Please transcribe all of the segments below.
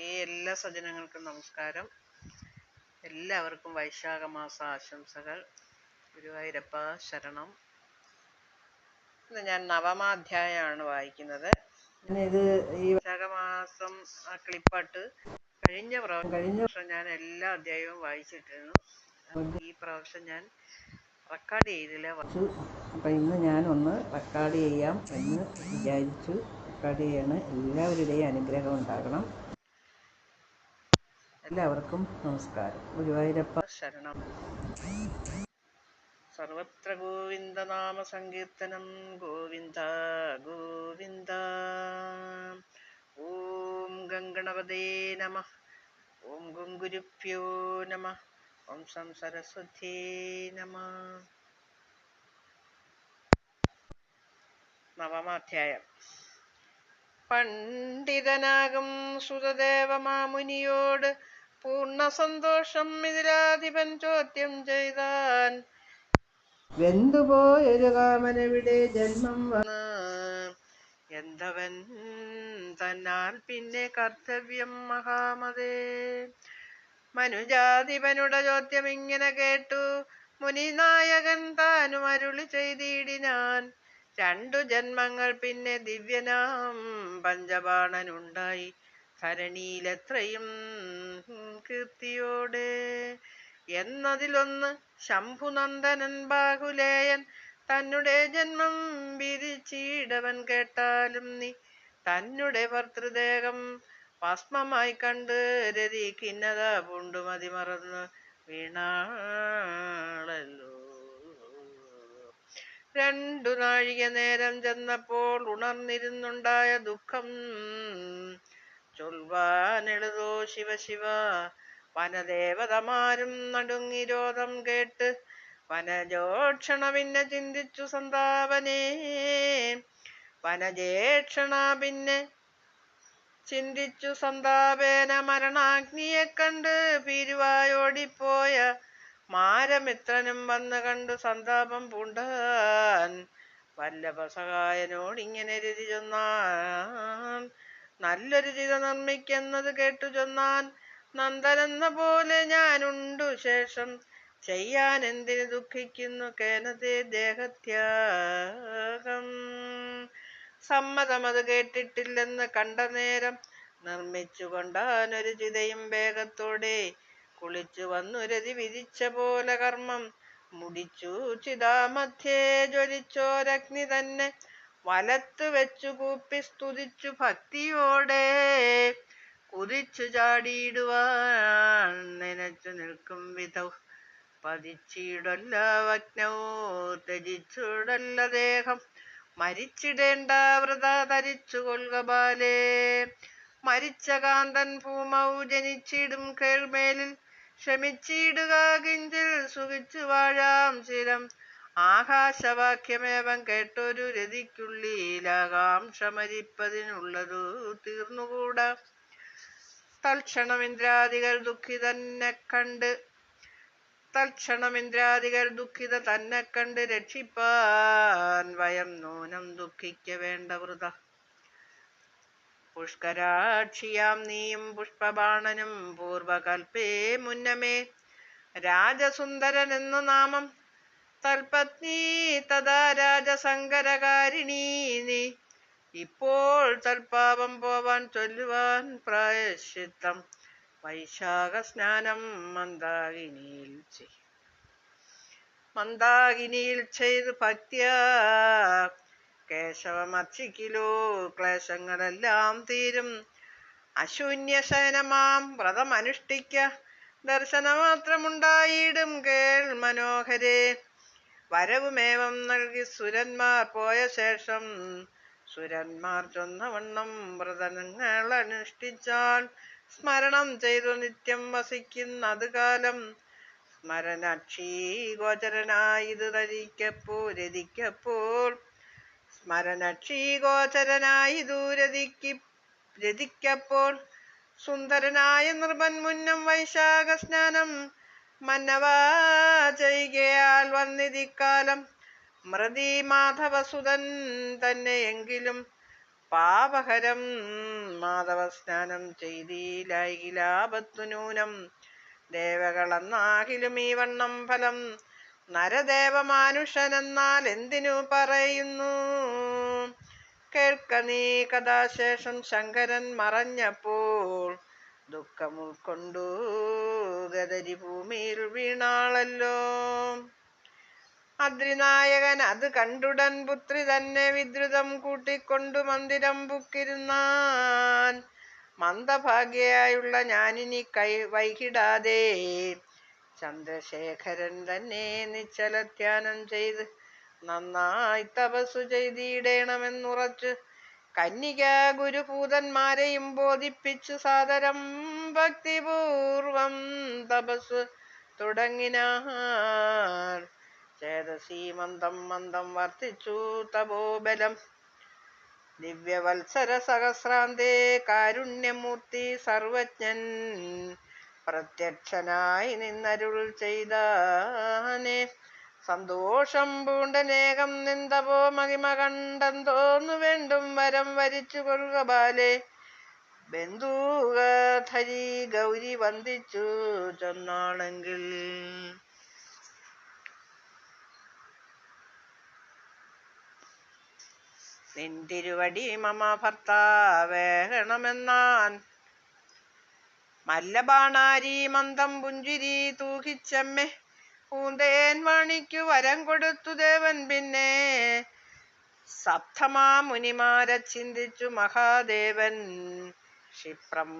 പ്രിയ എല്ലാ സജ്ജനങ്ങൾക്കും നമസ്കാരം. എല്ലാവർക്കും വൈശാഖ മാസ ആശംസകൾ ഗുരുവായൂരപ്പ ശരണം. ഇന്ന് ഞാൻ നവമാധ്യായമാണ് വായിക്കുന്നത്. ഇത് ഈ വൈശാഖ മാസം ആ ക്ലിപ്പാട്ട് കഴിഞ്ഞ പ്രാവശ്യം കഴിഞ്ഞ വർഷം ഞാൻ എല്ലാ അധ്യായവും വായിച്ചിട്ടിരുന്നു. ഈ പ്രാവശ്യം ഞാൻ റെക്കോർഡ് ചെയ്തില്ല. അപ്പം ഇന്ന് ഞാനൊന്ന് റെക്കോർഡ് ചെയ്യാം എന്ന് വിചാരിച്ചു. റെക്കോർഡ് ചെയ്യണം. എല്ലാവരുടെയും അനുഗ്രഹം ഉണ്ടാകണം. എല്ലാവർക്കും നമസ്കാരം. ഗുരുവായൂരപ്പ ശരണം. സർവത്ര ഗോവിന്ദ നാമ സങ്കീർത്തനം ഗോവിന്ദ ഗോവിന്ദ. ഓം ഗംഗണപതേ നമ. ഓം ഗുരുഭ്യോ നമ. ഓം സം സരസ്വതേ നമ. നവമാധ്യായം. പണ്ഡിതനാകും സുതദേവമാമുനിയോട് പൂർണ സന്തോഷം ഇതിലാധിപൻ ചോദ്യം ചെയ്താൻ. വെന്തുപോയൊരു കാമനവിടെ ജന്മം വന്ന എന്തവൻ തന്നാൽ പിന്നെ കർത്തവ്യം മഹാമതേ. മനുജാധിപനുടെ ചോദ്യം ഇങ്ങനെ കേട്ടു. മുനിനായകൻ താനും അരുളി ചെയ്തിടിനാൻ രണ്ടു ജന്മങ്ങൾ പിന്നെ ദിവ്യനാം പഞ്ചബാണനുണ്ടായി. ധരണിയിലെത്രയും കീർത്തിയോടെ. എന്നതിലൊന്ന് ശംഭുനന്ദനൻ ബാഹുലേയൻ തന്നെ ജന്മം വിരിച്ചിടവൻ കേട്ടാലും നീ തന്നെ ഭർത്തൃദേഹം ഭസ്മമായി കണ്ട് രതി കിന്നത പൂണ്ടു മതിമറന്ന് വീണാളല്ലോ. രണ്ടു നാഴിക നേരം ചെന്നപ്പോൾ ഉണർന്നിരുന്നുണ്ടായ ദുഃഖം ചൊൽവാനെഴുതോ ശിവശിവ വനദേവതമാരും നടുങ്ങിരോധം കേട്ട് വനജോക്ഷണ പിന്നെ ചിന്തിച്ചു സന്താപനേ. വനജേക്ഷണ പിന്നെ ചിന്തിച്ചു സന്താപേന മരണാഗ്നിയെ കണ്ട് പീരുവായോടിപ്പോയ മാരമിത്രനും വന്നു കണ്ടു സന്താപം പൂണ്ടാൻ. വല്ലഭ സഹായനോടിങ്ങനെ രതി ചൊന്നാൻ. നല്ലൊരു ചിത നിർമ്മിക്കുന്നത് കേട്ടു ചൊന്നാൻ നന്ദനെന്ന പോലെ ഞാനുണ്ടു ശേഷം. ചെയ്യാൻ എന്തിനു ദുഃഖിക്കുന്നു കേനതേ ദേഹത്യാഗം. സമ്മതമത് കേട്ടിട്ടില്ലെന്ന് കണ്ട നേരം നിർമ്മിച്ചു കൊണ്ടാനൊരു ചിതയും വേഗത്തോടെ കുളിച്ചു വന്നൊരതി വിധിച്ച പോലെ കർമ്മം മുടിച്ചു ചിതാമധ്യേ ജ്വലിച്ചോരഗ്നി തന്നെ വലത്തു വെച്ചു കൂപ്പി സ്തുതിച്ചു ഭക്തിയോടെ കുതിച്ചു ചാടിയിടുവാൻ നനച്ചു നിൽക്കും വിധൗ. പതിച്ചിടല്ല വജ്ഞവോ ത്യജിച്ചിടല്ല ദേഹം മരിച്ചിടേണ്ട വ്രത ധരിച്ചു കൊൽക ബാലേ. മരിച്ച കാന്തൻ ഭൂമൗ ജനിച്ചിടും കേൾമേലിൽ ക്ഷമിച്ചിടുക കിഞ്ചിൽ സുഖിച്ചു വാഴാം ചിരം ആകാശവാക്യമേവം കേട്ടൊരു രതിക്കുള്ളിയിലാകാംക്ഷ മരിപ്പതിനുള്ളതു തീർന്നുകൂടാ. തൽക്ഷണം ഇന്ദ്രാദികൾ ദുഃഖിതന്നെ കണ്ട് തൽക്ഷണം ഇന്ദ്രാദികൾ ദുഃഖിത തന്നെ കണ്ട് രക്ഷിപ്പാൻ വയം നൂനം ദുഃഖിക്ക വേണ്ട വൃത. പുഷ്കരാക്ഷിയാം നീയും പുഷ്പബാണനും പൂർവകൽപ്പേ മുന്നമേ. രാജസുന്ദരൻ എന്നു നാമം തൽപത്നി തഥാ രാജസങ്കരകാരിണീ നീ. ഇപ്പോൾ തൽപാപം പോവാൻ ചൊല്ലുവാൻ പ്രായശ്ചിത്തം. വൈശാഖ സ്നാനം മന്ദാകിനിയിൽ ചെയ്. മന്ദാകിനിയിൽ ചെയ്ത് ഭക്തിയ. കേശവമർച്ചിക്കിലോ ക്ലേശങ്ങളെല്ലാം തീരും. അശൂന്യശയനമാം വ്രതമനുഷ്ഠിക്ക. ദർശനമാത്രമുണ്ടായിടും കേൾ മനോഹരേ. വരവുമേവം നൽകി സുരന്മാർ പോയ ശേഷം സുരന്മാർ ചൊന്നവണ്ണം വ്രതങ്ങൾ അനുഷ്ഠിച്ചാൽ സ്മരണം ചെയ്തു നിത്യം വസിക്കുന്നത് കാലം സ്മരണക്ഷീ ഗോചരനായിത് ധരിക്കപ്പോ രതിക്കപ്പോൾ സ്മരണക്ഷീ ഗോചരനായിതു രതിക്ക് രതിക്കപ്പോൾ സുന്ദരനായ നൃപൻ മുന്നം വൈശാഖ സ്നാനം മന്നവാ ചെയ്യുകയാൽ വന്നിതിക്കാലം. മൃതി മാധവസുതൻ തന്നെയെങ്കിലും പാപഹരം മാധവ സ്നാനം ചെയ്തിലായിലാപത്തു നൂനം ദേവകളെന്നാകിലും ഈ വണ്ണം ഫലം നരദേവമാനുഷനെന്നാൽ എന്തിനു പറയുന്നു? കേൾക്ക നീ കഥാശേഷം ശങ്കരൻ മറഞ്ഞപ്പോൾ ദുഃഖം ഗദരി ഭൂമിയിൽ വീണാളല്ലോ അദ്രിനായകൻ അത് കണ്ടുടൻ പുത്രി തന്നെ വിദ്രുതം കൂട്ടിക്കൊണ്ടു മന്ദിരം പുക്കിരുന്നാൻ മന്ദഭാഗ്യയായുള്ള ഞാനിനി കൈ വൈകിടാതെ ചന്ദ്രശേഖരൻ തന്നെ നിശ്ചലധ്യാനം ചെയ്ത് നന്നായി തപസ്സു ചെയ്തിടേണമെന്നുറച്ചു കന്യക ഗുരുഭൂതന്മാരെയും ബോധിപ്പിച്ചു സാദരം ഭക്തിപൂർവം തപസ് തുടങ്ങിനാർ. ചേതസി മന്ദം മന്ദം വർദ്ധിച്ചു തപോബലം. ദിവ്യവത്സര സഹസ്രാന്തേ കാരുണ്യമൂർത്തി സർവജ്ഞൻ പ്രത്യക്ഷനായി നിന്നരുൾ ചെയ്താനെ. സന്തോഷം പൂണ്ടനേകം നിന്ദവോ മഹിമ തോന്നു വേണ്ടും വരം വരിച്ചു കൊള്ളുക ബാലെ. ബന്ധുകധരി ഗൗരി വന്ദിച്ചു ചെന്നാണെങ്കിൽ നിന്തിരുവടി മമ ഭർത്താവേകണമെന്നാൻ മല്ലബാണാരി മന്ദം പുഞ്ചിരി തൂകിച്ചമ്മെ. പൂന്തേൻ വാണിക്കു വരം കൊടുത്തു ദേവൻ പിന്നെ. സപ്തമാ മുനിമാരെ ചിന്തിച്ചു മഹാദേവൻ. ക്ഷിപ്രം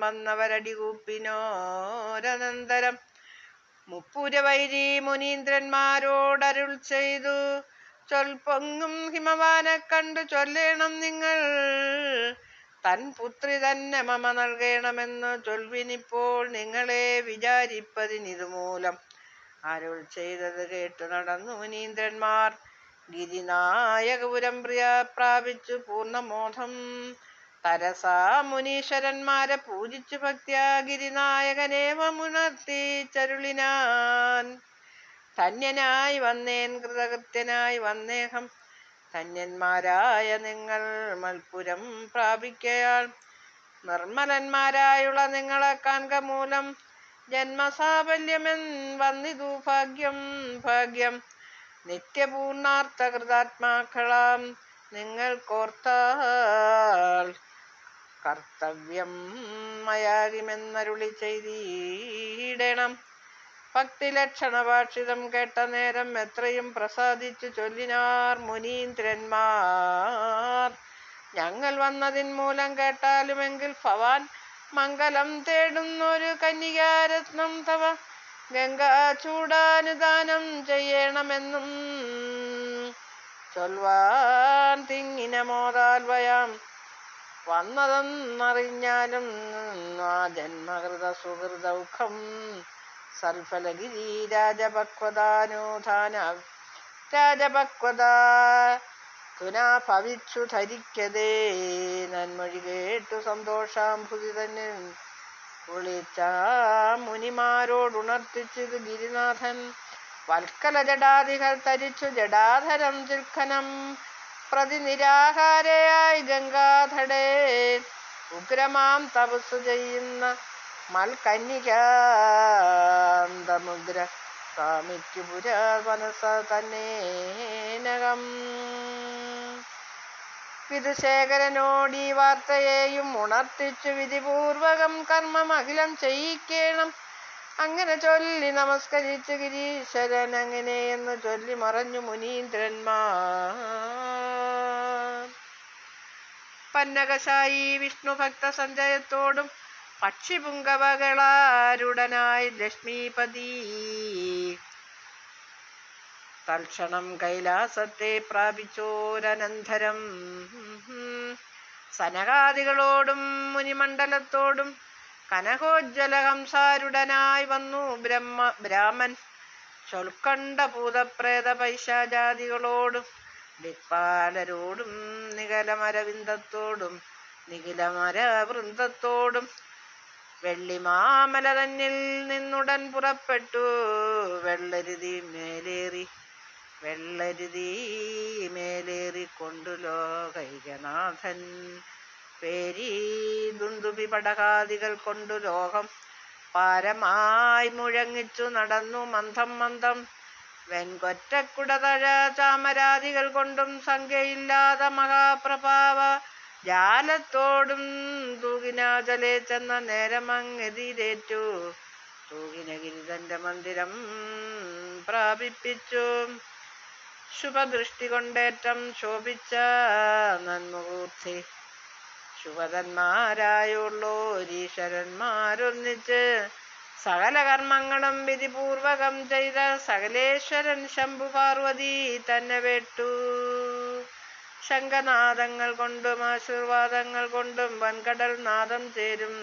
വന്നവരടി കൂപ്പിനോരനന്തരം മുപ്പുരവൈരി മുനീന്ദ്രന്മാരോടരുൾ ചെയ്തു. ചൊൽപ്പൊങ്ങും ഹിമവാനെ കണ്ടു ചൊല്ലേണം നിങ്ങൾ. തൻ പുത്രി തന്നെ മമ നൽകണമെന്ന് ചൊൽവിനിപ്പോൾ നിങ്ങളെ വിചാരിപ്പതിനിതുമൂലം. അരുൾ ചെയ്തത് കേട്ടു നടന്നു മുനീന്ദ്രന്മാർ ഗിരിനായകപുരം പ്രിയ പ്രാപിച്ചു പൂർണമോധം തരസാ മുനീശ്വരന്മാരെ പൂജിച്ചു ഭക്ത്യാ ഗിരിനായകനേവമുണർത്തി ചരുളിനാൻ. ധന്യനായി വന്നേൻ കൃതകൃത്യനായി വന്നേഹം. ധന്യന്മാരായ നിങ്ങൾ മൽപുരം പ്രാപിക്കയാൾ. നിർമ്മലന്മാരായുള്ള നിങ്ങളെ കാൺക മൂലം ജന്മസാഫല്യമെൻ വന്നിതു ഭാഗ്യം ഭാഗ്യം. നിത്യപൂർണാർത്ഥ കൃതാത്മാക്കളാം നിങ്ങൾ കോർത്താൽ കർത്തവ്യം മയാകിമെന്നരുളി ചെയ്തിടണം. ഭക്തിലക്ഷണഭാഷിതം കേട്ട നേരം എത്രയും പ്രസാദിച്ചു ചൊല്ലിനാർ മുനീന്ദ്രന്മാർ. ഞങ്ങൾ വന്നതിൻ മൂലം കേട്ടാലുമെങ്കിൽ ഭവാൻ മംഗലം തേടുന്നൊരു കന്യകാരത്നം തവ. ഗംഗാ ചൂടാനുദാനം ചെയ്യണമെന്നും ചൊൽവാൻ തിങ്ങിന മോതാൽ വയാം വന്നതെന്നറിഞ്ഞാലും ആ ജന്മകൃത സുഹൃദൗഖം സൽഫലഗിരി രാജപക്വതാനോധാന രാജപക്വത തുനാ ഭവിച്ചു ധരിക്കതേ. നന്മൊഴി കേട്ടു സന്തോഷാംഭുതി തന്നെ വിളിച്ച മുനിമാരോടുണർത്തിച്ചത് ഗിരിനാഥൻ. വൽക്കല ജടാദികൾ തരിച്ചു ജടാധരം ദുർഖനം പ്രതി നിരാഹാരയായി ഗംഗാധടേ ഉഗ്രമാം തപസ്സു ചെയ്യുന്ന മൽക്കന്യകാന്തമുഗ്ര സ്വാമിക്കു മനസ്സ തന്നേനകം. വിധുശേഖരനോടീ വാർത്തയെയും ഉണർത്തിച്ചു വിധിപൂർവകം കർമ്മം അഖിലം ചെയ്യിക്കണം. അങ്ങനെ ചൊല്ലി നമസ്കരിച്ചു ഗിരീശ്വരൻ അങ്ങനെയെന്ന് ചൊല്ലി മറഞ്ഞു മുനീന്ദ്രന്മാർ. പന്നകശായി വിഷ്ണു ഭക്ത സഞ്ജയത്തോടും പക്ഷിപുങ്കവകളാരുടനായി ലക്ഷ്മീപതി തൽക്ഷണം കൈലാസത്തെ പ്രാപിച്ചോരനന്തരം. സനകാദികളോടും മുനിമണ്ഡലത്തോടും കനകോജ്വല ഹംസാരുടനായി വന്നു ബ്രഹ്മ ബ്രാഹ്മൻ. ചൊൽക്കണ്ട ഭൂതപ്രേത പൈശാചാദികളോടും ദിക്പാലരോടും നികലമരവിന്ദത്തോടും നിഖിലമര വൃന്ദത്തോടും വെള്ളിമാമല തന്നിൽ നിന്നുടൻ പുറപ്പെട്ടു. വെള്ളരുതി മേലേറി വെള്ളരുതി മേലേറിക്കൊണ്ടു ലോകൈകനാഥൻ. പേരീ ദുന്ദുബി പടകാദികൾ കൊണ്ടു ലോകം പാരമായി മുഴങ്ങിച്ചു നടന്നു മന്ദം മന്ദം. വെൺകൊറ്റക്കുടതഴ ചാമരാദികൾ കൊണ്ടും സംഖ്യയില്ലാത്ത മഹാപ്രഭാവ ജാലത്തോടും തൂകിനാചലെ ചെന്ന നേരമങ്ങെതിരേറ്റു. തൂകിനഗിരിതന്റെ മന്ദിരം പ്രാപിപ്പിച്ചു. ശുഭദൃഷ്ടി കൊണ്ടേറ്റം ശോഭിച്ച നന്മൂർത്തി ശുഭതന്മാരായുള്ളോരീശ്വരന്മാരൊന്നിച്ച് സകല കർമ്മങ്ങളും വിധിപൂർവകം ചെയ്ത സകലേശ്വരൻ ശംഭു പാർവതി തന്നെ വെട്ടു ശംഖനാദങ്ങൾ കൊണ്ടും ആശീർവാദങ്ങൾ കൊണ്ടും വൻകടൽ നാദം ചേരും.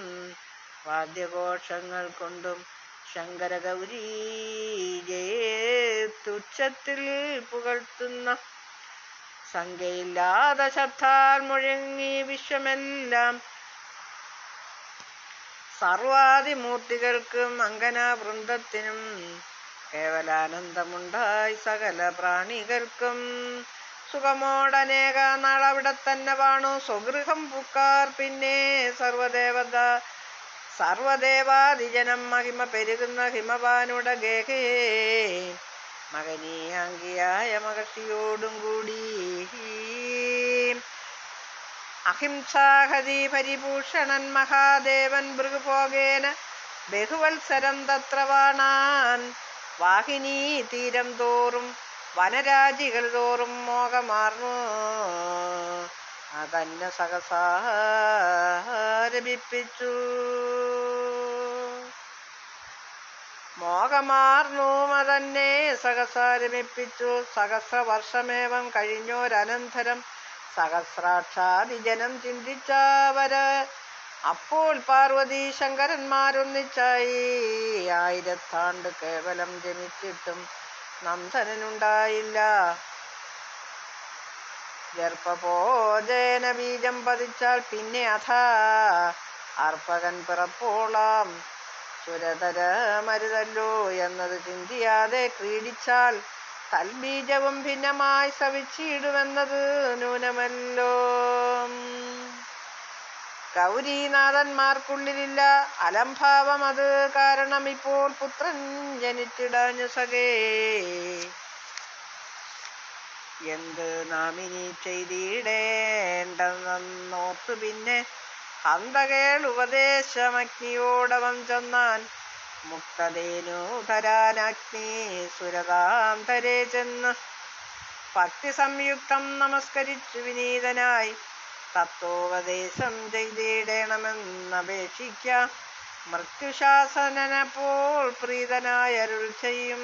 വാദ്യഘോഷങ്ങൾ കൊണ്ടും ശങ്കര ഗൗരി തുച്ഛത്തിൽ പുകഴ്ത്തുന്ന സംഖ്യയില്ലാതെ ശബ്ദാൽ മുഴങ്ങി വിശ്വമെല്ലാം. സർവാദിമൂർത്തികൾക്കും അങ്കന വൃന്ദത്തിനും കേവലാനന്ദമുണ്ടായി. സകല പ്രാണികൾക്കും സുഖമോടനേക നാളവിടെ തന്നെ വാണു. സ്വഗൃഹം പുക്കാർ പിന്നെ സർവദേവത സർവദേവാദിജനം മഹിമ പെരുകുന്ന ഹിമവാനുട ഗേഹേ. മകനീയാങ്കിയായ മഹർഷിയോടും കൂടി അഹിംസാഹതി പരിഭൂഷണൻ മഹാദേവൻ ഭൃഗുപോകേന ബഹുവത്സരം തത്ര വാണാൻ വാഹിനി തീരം തോറും വനരാജികൾ തോറും മോഹമാർന്നു. അതന്നെ സഹസാരമിപ്പിച്ചു മോഹമാർന്നു അതന്നെ സഹസാരമിപ്പിച്ചു സഹസ്രവർഷമേവം കഴിഞ്ഞോരനന്തരം സഹസ്രാക്ഷാദിജനം ചിന്തിച്ചവര് അപ്പോൾ പാർവതി ശങ്കരന്മാരൊന്നിച്ചായി. ആയിരത്താണ്ട് കേവലം ജനിച്ചിട്ടും നന്ദനുണ്ടായില്ല ഗർഭപോജന ബീജം പതിച്ചാൽ പിന്നെ അഥ. അർപ്പകൻ പിറപ്പോളാം. സുരതര മരുതല്ലോ എന്നത് ചിന്തിയാതെ ക്രീഡിച്ചാൽ തൽബീജവും ഭിന്നമായി സവിച്ചിടുമെന്നത് ന്യൂനമല്ലോ. ഗൗരീനാഥന്മാർക്കുള്ളിലില്ല അലംഭാവം അത്. കാരണം ഇപ്പോൾ പുത്രൻ ജനിച്ചിടഞ്ഞു സകേ. എന്ത് നാമിനി ചെയ്തിടേണ്ടെന്നോർത്തു പിന്നെ. ഹന്തകേൾ ഉപദേശമഗ്നിയോടവം ചെന്നാൻ മുക്തദേനു ധരാനഗ്നി സുരതാന്തരെ ചെന്ന് ഭക്തി സംയുക്തം നമസ്കരിച്ചു വിനീതനായി തത്വോപദേശം ചെയ്തിടേണമെന്നപേക്ഷിക്ക മൃത്യുശാസനപ്പോൾ പ്രീതനായ അരുൾ ചെയ്യും.